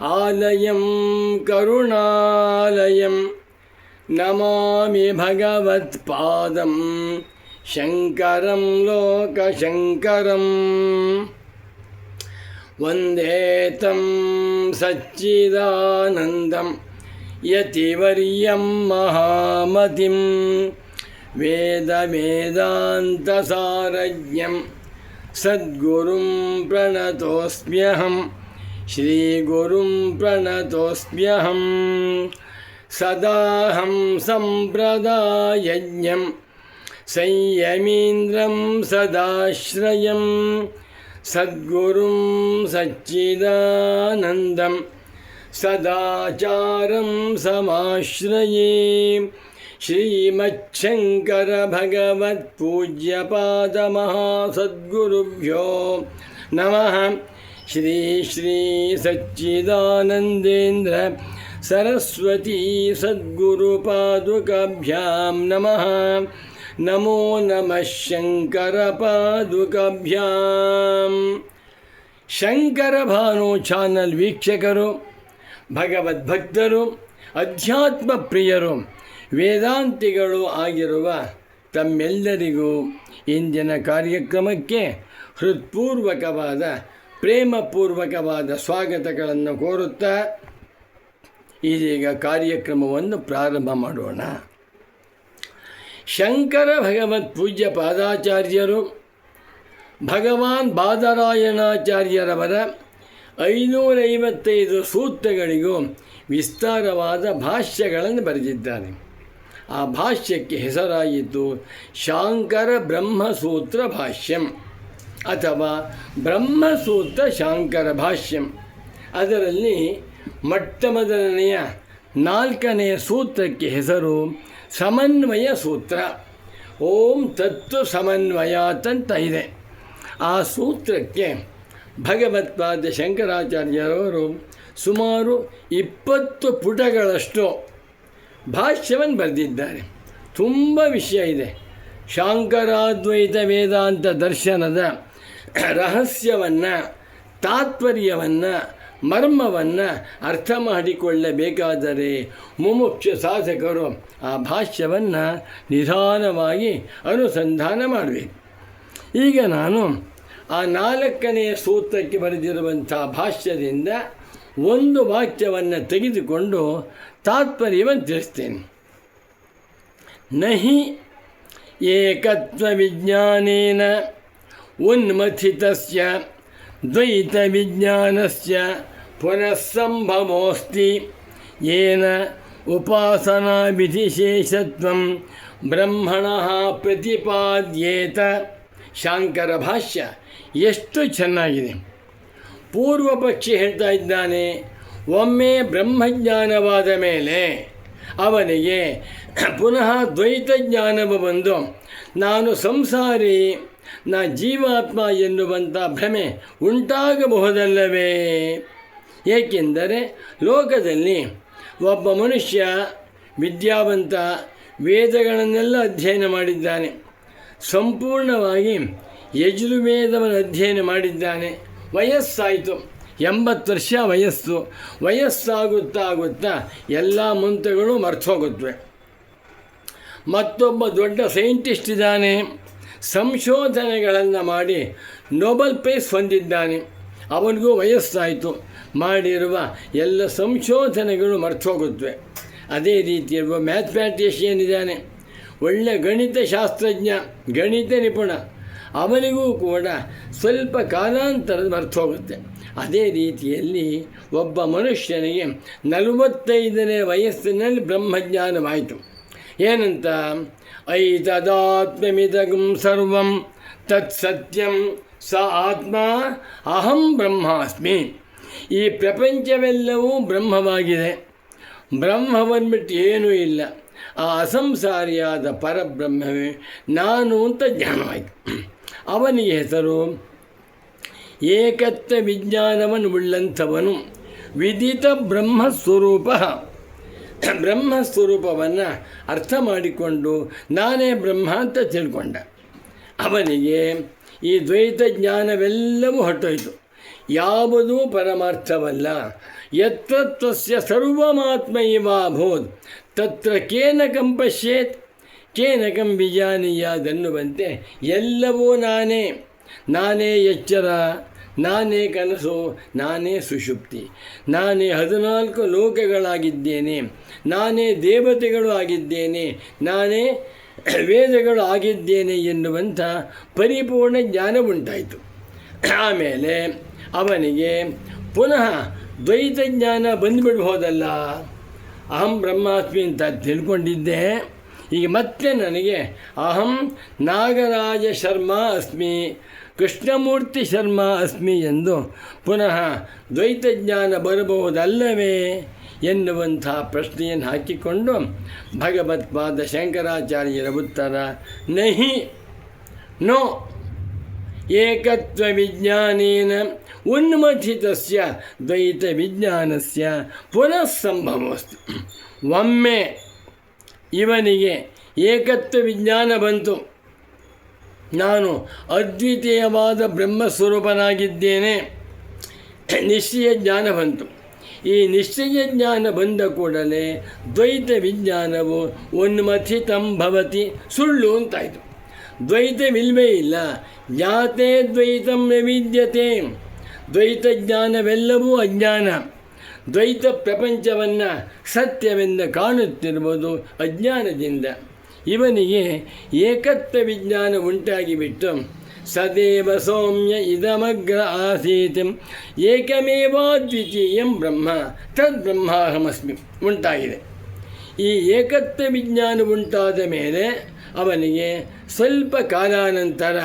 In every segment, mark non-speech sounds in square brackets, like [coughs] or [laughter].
आलयं करुणालयं नमामि भगवत्पादं शङ्करं लोकशङ्करम् वन्दे तं सच्चिदानन्दं यतिवर्यं महामतिं वेदवेदान्तसारज्ञं सद्गुरुं प्रणतोऽस्म्यहं श्रीगुरुं प्रणतोऽस्म्यहं सदाहं सम्प्रदायज्ञं संयमीन्द्रं सदाश्रयं सद्गुरुं सच्चिदानन्दं सदाचारं समाश्रये श्रीमच्छङ्करभगवत्पूज्यपादमहासद्गुरुभ्यो नमः ಶ್ರೀ ಶ್ರೀ ಸಚ್ಚಿದಾನಂದೇಂದ್ರ ಸರಸ್ವತಿ ಸದ್ಗುರು ಪಾದುಕಾಭ್ಯಾಂ ನಮಃ. ನಮೋ ನಮಃ ಶಂಕರ ಪಾದುಕಾಭ್ಯಾಂ. ಶಂಕರ ಭಾನು ಚಾನಲ್ ವೀಕ್ಷಕರು ಭಗವದ್ಭಕ್ತರು ಅಧ್ಯಾತ್ಮ ಪ್ರಿಯರು, ವೇದಾಂತಿಗಳು ಆಗಿರುವ ತಮ್ಮೆಲ್ಲರಿಗೂ ಇಂದಿನ ಕಾರ್ಯಕ್ರಮಕ್ಕೆ ಹೃತ್ಪೂರ್ವಕವಾದ ಪ್ರೇಮಪೂರ್ವಕವಾದ ಸ್ವಾಗತಗಳನ್ನು ಕೋರುತ್ತಾ ಇದೀಗ ಕಾರ್ಯಕ್ರಮವನ್ನು ಪ್ರಾರಂಭ ಮಾಡೋಣ. ಶಂಕರ ಭಗವತ್ ಪೂಜ್ಯ ಪಾದಾಚಾರ್ಯರು, ಭಗವಾನ್ ಬಾದರಾಯಣಾಚಾರ್ಯರವರ ಐನೂರೈವತ್ತೈದು ಸೂತ್ರಗಳಿಗೂ ವಿಸ್ತಾರವಾದ ಭಾಷ್ಯಗಳನ್ನು ಬರೆದಿದ್ದಾರೆ. ಆ ಭಾಷ್ಯಕ್ಕೆ ಹೆಸರಾಯಿತು ಶಾಂಕರ ಬ್ರಹ್ಮಸೂತ್ರ ಭಾಷ್ಯಂ. ಅಥವಾ ಬ್ರಹ್ಮಸೂತ್ರ ಶಾಂಕರ ಭಾಷ್ಯಂ. ಅದರಲ್ಲಿ ಮೊಟ್ಟ ಮೊದಲನೆಯ ನಾಲ್ಕನೆಯ ಸೂತ್ರಕ್ಕೆ ಹೆಸರು ಸಮನ್ವಯ ಸೂತ್ರ. ಓಂ ತತ್ವ ಸಮನ್ವಯ ಅಂತ ಇದೆ. ಆ ಸೂತ್ರಕ್ಕೆ ಭಗವತ್ಪಾದ ಶಂಕರಾಚಾರ್ಯರವರು ಸುಮಾರು ಇಪ್ಪತ್ತು ಪುಟಗಳಷ್ಟು ಭಾಷ್ಯವನ್ನು ಬರೆದಿದ್ದಾರೆ. ತುಂಬ ವಿಷಯ ಇದೆ. ಶಾಂಕರಾದ್ವೈತ ವೇದಾಂತ ದರ್ಶನದ [coughs] ರಹಸ್ಯವನ್ನು, ತಾತ್ಪರ್ಯವನ್ನು, ಮರ್ಮವನ್ನು ಅರ್ಥ ಮಾಡಿಕೊಳ್ಳಬೇಕಾದರೆ ಮುಮುಕ್ಷ ಸಾಧಕರು ಆ ಭಾಷ್ಯವನ್ನು ನಿಧಾನವಾಗಿ ಅನುಸಂಧಾನ ಮಾಡಬೇಕು. ಈಗ ನಾನು ಆ ನಾಲ್ಕನೆಯ ಸೂತ್ರಕ್ಕೆ ಬರೆದಿರುವಂಥ ಭಾಷ್ಯದಿಂದ ಒಂದು ವಾಕ್ಯವನ್ನು ತೆಗೆದುಕೊಂಡು ತಾತ್ಪರ್ಯವನ್ನು ತಿಳಿಸ್ತೇನೆ. ನಹಿ ಏಕತ್ವ ವಿಜ್ಞಾನೇನ ವಿಜ್ಞಾನಸ್ಯ ಪುನಃಸಂಭವೋಸ್ತಿ ಏನ ಉಪಾಸನಾ ವಿಧಿಶೇಷತ್ವಂ ಬ್ರಹ್ಮಣ ಪ್ರತಿಪಾದ್ಯೇತ ಶಾಂಕರ ಭಾಷ್ಯ ಎಷ್ಟು ಚೆನ್ನಾಗಿದೆ. ಪೂರ್ವ ಪಕ್ಷಿ ಹೇಳ್ತಾ ಇದ್ದಾನೆ, ಒಮ್ಮೆ ಬ್ರಹ್ಮಜ್ಞಾನವಾದ ಮೇಲೆ ಅವನಿಗೆ ಪುನಃ ದ್ವೈತ ಜ್ಞಾನವು ಬಂದು, ನಾನು ಸಂಸಾರಿ ನಾ ಜೀವಾತ್ಮ ಎನ್ನುವಂಥ ಭ್ರಮೆ ಉಂಟಾಗಬಹುದಲ್ಲವೇ? ಏಕೆಂದರೆ ಲೋಕದಲ್ಲಿ ಒಬ್ಬ ಮನುಷ್ಯ ವಿದ್ಯಾವಂತ ವೇದಗಳನ್ನೆಲ್ಲ ಅಧ್ಯಯನ ಮಾಡಿದ್ದಾನೆ. ಸಂಪೂರ್ಣವಾಗಿ ಯಜುರ್ವೇದವನ್ನು ಅಧ್ಯಯನ ಮಾಡಿದ್ದಾನೆ. ವಯಸ್ಸಾಯಿತು. ಎಂಬತ್ತು ವರ್ಷ ವಯಸ್ಸು. ವಯಸ್ಸಾಗುತ್ತಾ ಆಗುತ್ತಾ ಎಲ್ಲ ಮಂತ್ರಗಳು ಮರ್ತೋಗುತ್ತವೆ ಮತ್ತೊಬ್ಬ ದೊಡ್ಡ ಸೈಂಟಿಸ್ಟ್ ಇದ್ದಾನೆ. ಸಂಶೋಧನೆಗಳನ್ನು ಮಾಡಿ ನೊಬೆಲ್ ಪ್ರೈಸ್ ಹೊಂದಿದ್ದಾನೆ. ಅವನಿಗೂ ವಯಸ್ಸಾಯಿತು. ಮಾಡಿರುವ ಎಲ್ಲ ಸಂಶೋಧನೆಗಳು ಮರ್ತೋಗುತ್ತವೆ ಅದೇ ರೀತಿ ಒಬ್ಬ ಮ್ಯಾಥಮ್ಯಾಟಿಷಿಯನ್ ಇದ್ದಾನೆ. ಒಳ್ಳೆಯ ಗಣಿತ ಶಾಸ್ತ್ರಜ್ಞ, ಗಣಿತ ನಿಪುಣ. ಅವನಿಗೂ ಕೂಡ ಸ್ವಲ್ಪ ಕಾಲಾಂತರದ ಮರ್ತು ಹೋಗುತ್ತೆ ಅದೇ ರೀತಿಯಲ್ಲಿ ಒಬ್ಬ ಮನುಷ್ಯನಿಗೆ ನಲವತ್ತೈದನೇ ವಯಸ್ಸಿನಲ್ಲಿ ಬ್ರಹ್ಮಜ್ಞಾನವಾಯಿತು. ಏನಂತ? ಐತದಾತ್ಮ್ಯಮಿದಗಂ ಸರ್ವಂ ತತ್ ಸತ್ಯಂ ಸ ಆತ್ಮ, ಅಹಂ ಬ್ರಹ್ಮಾಸ್ಮಿ. ಈ ಪ್ರಪಂಚವೆಲ್ಲವೂ ಬ್ರಹ್ಮವಾಗಿದೆ. ಬ್ರಹ್ಮವನ್ಬಿಟ್ಟು ಏನೂ ಇಲ್ಲ. ಆ ಅಸಂಸಾರಿಯಾದ ಪರಬ್ರಹ್ಮವೇ ನಾನು ಅಂತ ಜ್ಞಾನವಾಯಿತು. ಅವನಿಗೆ ಹೆಸರು ಏಕತ್ವ ವಿಜ್ಞಾನವನ್ನು ಉಳ್ಳಂಥವನು ವಿದಿತ ಬ್ರಹ್ಮಸ್ವರೂಪ. [clears throat] ಬ್ರಹ್ಮಸ್ವರೂಪವನ್ನು ಅರ್ಥ ಮಾಡಿಕೊಂಡು ನಾನೇ ಬ್ರಹ್ಮ ಅಂತ ತಿಳ್ಕೊಂಡ. ಅವನಿಗೆ ಈ ದ್ವೈತ ಜ್ಞಾನವೆಲ್ಲವೂ ಹೊಟ್ಟೋಯಿತು ಯಾವುದೂ ಪರಮಾರ್ಥವಲ್ಲ. ಯತ್ತತ್ವಸ್ಯ ಸರ್ವಮಾತ್ಮ ಇವಾಭೂತ್ ತತ್ರ ಕೇನ ಕಂಪಶ್ಯೇತ್, ಕೇನ ಕಂಬಿಜಾನಿಯಾದನ್ನುವಂತೆ ಎಲ್ಲವೂ ನಾನೇ. ನಾನೇ ಎಚ್ಚರ. ನಾನೇ ಕನಸು, ನಾನೇ ಸುಷುಪ್ತಿ. ನಾನೇ ಹದಿನಾಲ್ಕು ಲೋಕಗಳಾಗಿದ್ದೇನೆ. ನಾನೇ ದೇವತೆಗಳು ಆಗಿದ್ದೇನೆ. ನಾನೇ ವೇದಗಳು ಆಗಿದ್ದೇನೆ ಎನ್ನುವಂಥ ಪರಿಪೂರ್ಣ ಜ್ಞಾನ ಉಂಟಾಯಿತು. ಆಮೇಲೆ ಅವನಿಗೆ ಪುನಃ ದ್ವೈತ ಜ್ಞಾನ ಬಂದುಬಿಡ್ಬೋದಲ್ಲ? ಅಹಂ ಬ್ರಹ್ಮಾಸ್ಮಿ ಅಂತ ತಿಳ್ಕೊಂಡಿದ್ದೆ. ಈಗ ಮತ್ತೆ ನನಗೆ, ಅಹಂ ನಾಗರಾಜ ಶರ್ಮಾ ಅಸ್ಮಿ, ಕೃಷ್ಣಮೂರ್ತಿ ಶರ್ಮಾ ಅಸ್ಮಿ ಎಂದು ಪುನಃ ದ್ವೈತ ಜ್ಞಾನ ಬರಬಹುದಲ್ಲವೇ ಎನ್ನುವಂಥ ಪ್ರಶ್ನೆಯನ್ನು ಹಾಕಿಕೊಂಡು ಭಗವತ್ಪಾದ ಶಂಕರಾಚಾರ್ಯರ ಉತ್ತರ, ನಹಿ, ನೋ. ಏಕತ್ವ ವಿಜ್ಞಾನೇನ ಉನ್ಮಥಿತಸ್ಯ ದ್ವೈತ ವಿಜ್ಞಾನಸ್ಯ ಪುನಃ ಸಂಭವಸ್ತು. ಒಮ್ಮೆ ಇವನಿಗೆ ಏಕತ್ವ ವಿಜ್ಞಾನ ಬಂತು. ನಾನು ಅದ್ವಿತೀಯವಾದ ಬ್ರಹ್ಮಸ್ವರೂಪನಾಗಿದ್ದೇನೆ. ನಿಶ್ಚಯ ಜ್ಞಾನ ಬಂತು. ಈ ನಿಶ್ಚಯ ಜ್ಞಾನ ಬಂದ ಕೂಡಲೇ ದ್ವೈತ ವಿಜ್ಞಾನವು ಉನ್ಮಥಿತಂ ಭವತಿ ಸುಳ್ಳು ಅಂತಾಯಿತು. ದ್ವೈತವಿಲ್ವೇ ಇಲ್ಲ, ಜ್ಞಾತೆ ದ್ವೈತಂ ವೈವಿಧ್ಯತೆ ದ್ವೈತ ಜ್ಞಾನವೆಲ್ಲವೂ ಅಜ್ಞಾನ. ದ್ವೈತ ಪ್ರಪಂಚವನ್ನು ಸತ್ಯವೆಂದು ಕಾಣುತ್ತಿರುವುದು ಅಜ್ಞಾನದಿಂದ. ಇವನಿಗೆ ಏಕತ್ವ ವಿಜ್ಞಾನ ಉಂಟಾಗಿಬಿಟ್ಟು, ಸದೇವ ಸೌಮ್ಯ ಇದಮಗ್ರ ಆಸೀತ್, ಏಕಮೇವಾದ್ವಿತೀಯಂ ಬ್ರಹ್ಮ, ತದ್ಬ್ರಹ್ಮಾಹಮಸ್ಮಿ ಉಂಟಾಗಿದೆ. ಈ ಏಕತ್ವ ವಿಜ್ಞಾನ ಉಂಟಾದ ಮೇಲೆ ಅವನಿಗೆ ಸ್ವಲ್ಪ ಕಾಲಾನಂತರ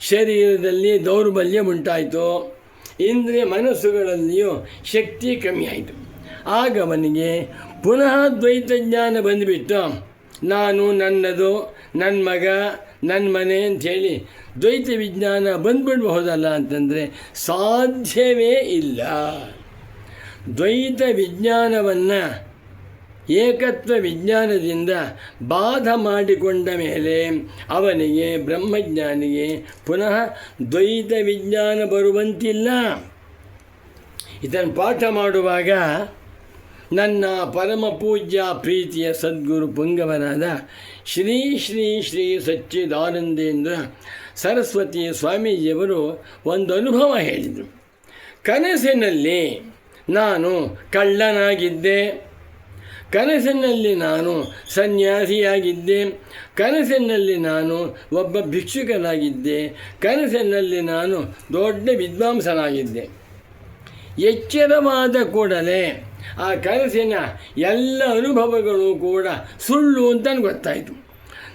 ಶರೀರದಲ್ಲಿ ದೌರ್ಬಲ್ಯ ಉಂಟಾಯಿತು. ಇಂದ್ರಿಯ ಮನಸ್ಸುಗಳಲ್ಲಿಯೂ ಶಕ್ತಿ ಕಮ್ಮಿ ಆಯಿತು ಆಗ ಅವನಿಗೆ ಪುನಃ ದ್ವೈತ ಜ್ಞಾನ ಬಂದುಬಿಟ್ಟು ನಾನು, ನನ್ನದು ನನ್ನ ಮಗ ನನ್ನ ಮನೆ ಅಂಥೇಳಿ ದ್ವೈತ ವಿಜ್ಞಾನ ಬಂದ್ಬಿಡ್ಬಹುದಲ್ಲ ಅಂತಂದರೆ ಸಾಧ್ಯವೇ ಇಲ್ಲ. ದ್ವೈತ ವಿಜ್ಞಾನವನ್ನು ಏಕತ್ವ ವಿಜ್ಞಾನದಿಂದ ಬಾಧ ಮಾಡಿಕೊಂಡ ಮೇಲೆ ಅವನಿಗೆ ಬ್ರಹ್ಮಜ್ಞಾನಿಗೆ ಪುನಃ ದ್ವೈತ ವಿಜ್ಞಾನ ಬರುವಂತಿಲ್ಲ. ಇದನ್ನು ಪಾಠ ಮಾಡುವಾಗ ನನ್ನ ಪರಮ ಪೂಜ್ಯ ಪ್ರೀತಿಯ ಸದ್ಗುರು ಪುಂಗವನಾದ ಶ್ರೀ ಶ್ರೀ ಶ್ರೀ ಸಚ್ಚಿದಾನಂದೇಂದ್ರ ಸರಸ್ವತಿ ಸ್ವಾಮೀಜಿಯವರು ಒಂದು ಅನುಭವ ಹೇಳಿದರು. ಕನಸಿನಲ್ಲಿ ನಾನು ಕಳ್ಳನಾಗಿದ್ದೆ. ಕನಸಿನಲ್ಲಿ ನಾನು ಸನ್ಯಾಸಿಯಾಗಿದ್ದೆ. ಕನಸಿನಲ್ಲಿ ನಾನು ಒಬ್ಬ ಭಿಕ್ಷುಕನಾಗಿದ್ದೆ. ಕನಸಿನಲ್ಲಿ ನಾನು ದೊಡ್ಡ ವಿದ್ವಾಂಸನಾಗಿದ್ದೆ. ಎಚ್ಚರವಾದ ಕೂಡಲೇ ಆ ಕನಸಿನ ಎಲ್ಲ ಅನುಭವಗಳು ಕೂಡ ಸುಳ್ಳು ಅಂತ ಗೊತ್ತಾಯಿತು.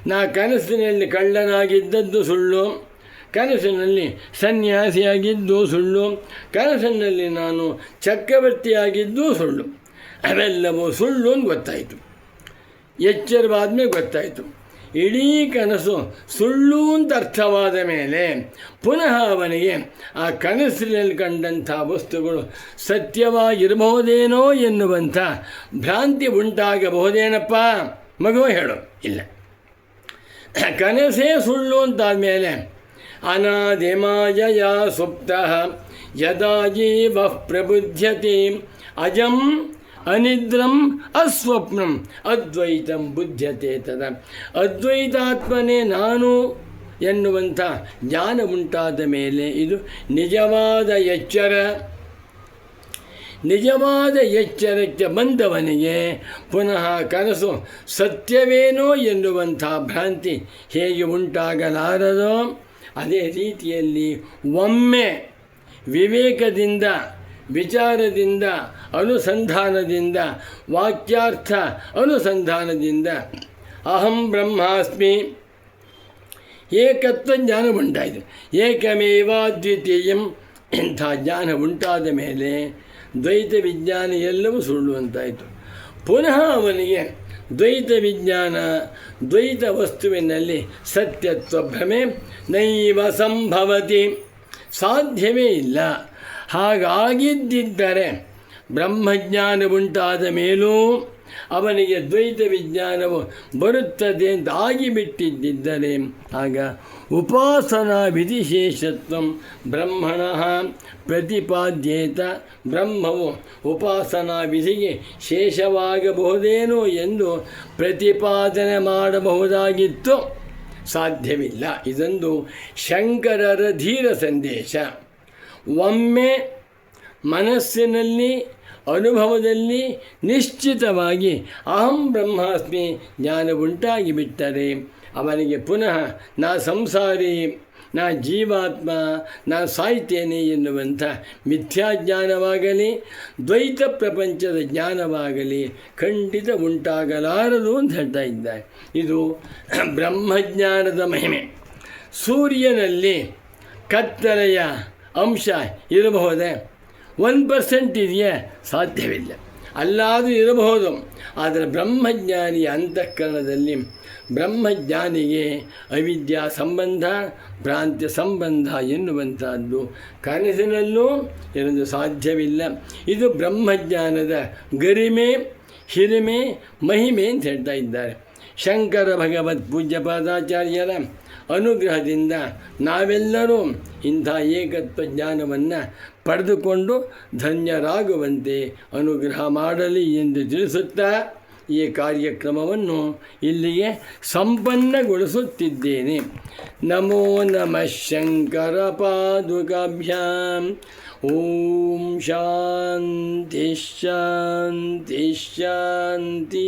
ನಾ ಕನಸಿನಲ್ಲಿ ಕಳ್ಳನಾಗಿದ್ದದ್ದು ಸುಳ್ಳು, ಕನಸಿನಲ್ಲಿ ಸನ್ಯಾಸಿಯಾಗಿದ್ದು ಸುಳ್ಳು, ಕನಸಿನಲ್ಲಿ ನಾನು ಚಕ್ರವರ್ತಿಯಾಗಿದ್ದು ಸುಳ್ಳು. ಅವೆಲ್ಲವೂ ಸುಳ್ಳು ಅಂತ ಗೊತ್ತಾಯಿತು. ಎಚ್ಚರವಾದ ಮೇಲೆ ಗೊತ್ತಾಯಿತು. ಇಡೀ ಕನಸು ಸುಳ್ಳು ಅಂತ ಅರ್ಥವಾದ ಮೇಲೆ ಪುನಃ ಅವನಿಗೆ ಆ ಕನಸಿನಲ್ಲಿ ಕಂಡಂಥ ವಸ್ತುಗಳು ಸತ್ಯವಾಗಿರಬಹುದೇನೋ ಎನ್ನುವಂಥ ಭ್ರಾಂತಿ ಉಂಟಾಗಬಹುದೇನಪ್ಪ? ಮಗು ಹೇಳು. ಇಲ್ಲ. ಕನಸೇ ಸುಳ್ಳು ಅಂತಾದಮೇಲೆ ಅನಾದಿಮಾಯ ಸುಪ್ತ ಯದಾ ಜೀವ ಪ್ರಬುದ್ಧತೆ ಅಜಂ ಅನಿದ್ರಂ ಅಸ್ವಪ್ನಂ. ಅದ್ವೈತಂ ಬುದ್ಧತೆ ತದ ಅದ್ವೈತಾತ್ಮನೇ ನಾನು ಎನ್ನುವಂಥ ಜ್ಞಾನ ಉಂಟಾದ ಮೇಲೆ ಇದು ನಿಜವಾದ ಎಚ್ಚರ. ನಿಜವಾದ ಎಚ್ಚರಕ್ಕೆ ಬಂದವನಿಗೆ ಪುನಃ ಕನಸು ಸತ್ಯವೇನೋ ಎನ್ನುವಂಥ ಭ್ರಾಂತಿ ಹೇಗೆ ಉಂಟಾಗಲಾರದೋ ಅದೇ ರೀತಿಯಲ್ಲಿ ಒಮ್ಮೆ ವಿವೇಕದಿಂದ ವಿಚಾರದಿಂದ, ಅನುಸಂಧಾನದಿಂದ, ವಾಕ್ಯಾರ್ಥ ಅನುಸಂಧಾನದಿಂದ ಅಹಂ ಬ್ರಹ್ಮಾಸ್ಮಿ. ಏಕತ್ವ ಜ್ಞಾನ ಉಂಟಾಯಿತು ಏಕಮೇವ ದ್ವಿತೀಯಂ ಇಂಥ ಜ್ಞಾನ ಉಂಟಾದ ಮೇಲೆ ದ್ವೈತ ವಿಜ್ಞಾನ ಎಲ್ಲವೂ ಸುಳ್ಳು ಅಂತಾಯಿತು ಪುನಃ ಅವನಿಗೆ ದ್ವೈತ ವಿಜ್ಞಾನ, ದ್ವೈತ ವಸ್ತುವಿನಲ್ಲಿ ಸತ್ಯತ್ವ ಭ್ರಮೆ ನೈವ ಸಂಭವತಿ. ಸಾಧ್ಯವೇ ಇಲ್ಲ. ಹಾಗಾಗಿದ್ದಿದ್ದರೆ ಬ್ರಹ್ಮಜ್ಞಾನ ಉಂಟಾದ ಮೇಲೂ ಅವನಿಗೆ ದ್ವೈತ ವಿಜ್ಞಾನವು ಬರುತ್ತದೆ ಅಂತ ಆಗಿಬಿಟ್ಟಿದ್ದರೆ ಆಗ ಉಪಾಸನಾ ವಿಧಿಶೇಷತ್ವ ಬ್ರಹ್ಮಣ ಪ್ರತಿಪಾದ್ಯೇತ ಬ್ರಹ್ಮವು ಉಪಾಸನಾ ವಿಧಿಗೆ ಶೇಷವಾಗಬಹುದೇನೋ ಎಂದು ಪ್ರತಿಪಾದನೆ ಮಾಡಬಹುದಾಗಿತ್ತು. ಸಾಧ್ಯವಿಲ್ಲ. ಇದೊಂದು ಶಂಕರರ ಧೀರ ಸಂದೇಶ. ಒಮ್ಮೆ ಮನಸ್ಸಿನಲ್ಲಿ, ಅನುಭವದಲ್ಲಿ ನಿಶ್ಚಿತವಾಗಿ ಅಹಂ ಬ್ರಹ್ಮಾಸ್ಮಿ ಜ್ಞಾನ ಉಂಟಾಗಿ ಬಿಟ್ಟರೆ ಅವನಿಗೆ ಪುನಃ ನಾ ಸಂಸಾರಿ, ನಾ ಜೀವಾತ್ಮ, ನಾ ಸಾಯ್ತೇನೆ ಎನ್ನುವಂಥ ಮಿಥ್ಯಾಜ್ಞಾನವಾಗಲಿ, ದ್ವೈತ ಪ್ರಪಂಚದ ಜ್ಞಾನವಾಗಲಿ ಖಂಡಿತ ಉಂಟಾಗಲಾರದು ಅಂತ ಹೇಳ್ತಾ ಇದ್ದಾರೆ. ಇದು ಬ್ರಹ್ಮಜ್ಞಾನದ ಮಹಿಮೆ. ಸೂರ್ಯನಲ್ಲಿ ಕತ್ತಲೆಯ ಅಂಶ ಇರಬಹುದೇ? ಒನ್ ಪರ್ಸೆಂಟ್ ಇದೆಯೇ? ಸಾಧ್ಯವಿಲ್ಲ. ಅಲ್ಲಾದರೂ ಇರಬಹುದು. ಆದರೆ ಬ್ರಹ್ಮಜ್ಞಾನಿಯ ಅಂತಃಕರಣದಲ್ಲಿ ಬ್ರಹ್ಮಜ್ಞಾನಿಗೆ ಅವಿದ್ಯಾ ಸಂಬಂಧ, ಭ್ರಾಂತ್ಯ ಸಂಬಂಧ ಎನ್ನುವಂಥದ್ದು ಕನಸಿನಲ್ಲೂ ಇರಲು ಸಾಧ್ಯವಿಲ್ಲ. ಇದು ಬ್ರಹ್ಮಜ್ಞಾನದ ಗರಿಮೆ, ಹಿರಿಮೆ, ಮಹಿಮೆ ಅಂತ ಹೇಳ್ತಾ ಇದ್ದಾರೆ. ಶಂಕರ ಭಗವತ್ ಪೂಜ್ಯ ಪಾದಾಚಾರ್ಯರ ಅನುಗ್ರಹದಿಂದ ನಾವೆಲ್ಲರೂ ಇಂಥ ಏಕತ್ವ ಜ್ಞಾನವನ್ನು ಪಡೆದುಕೊಂಡು ಧನ್ಯರಾಗುವಂತೆ ಅನುಗ್ರಹ ಮಾಡಲಿ ಎಂದು ತಿಳಿಸುತ್ತಾ ಈ ಕಾರ್ಯಕ್ರಮವನ್ನು ಇಲ್ಲಿಗೆ ಸಂಪನ್ನಗೊಳಿಸುತ್ತಿದ್ದೇನೆ. ನಮೋ ನಮಃ ಶಂಕರ ಪಾದುಕಾಭ್ಯಾಂ ಓಂ ಶಾಂತಿ ಶಾಂತಿ ಶಾಂತಿ.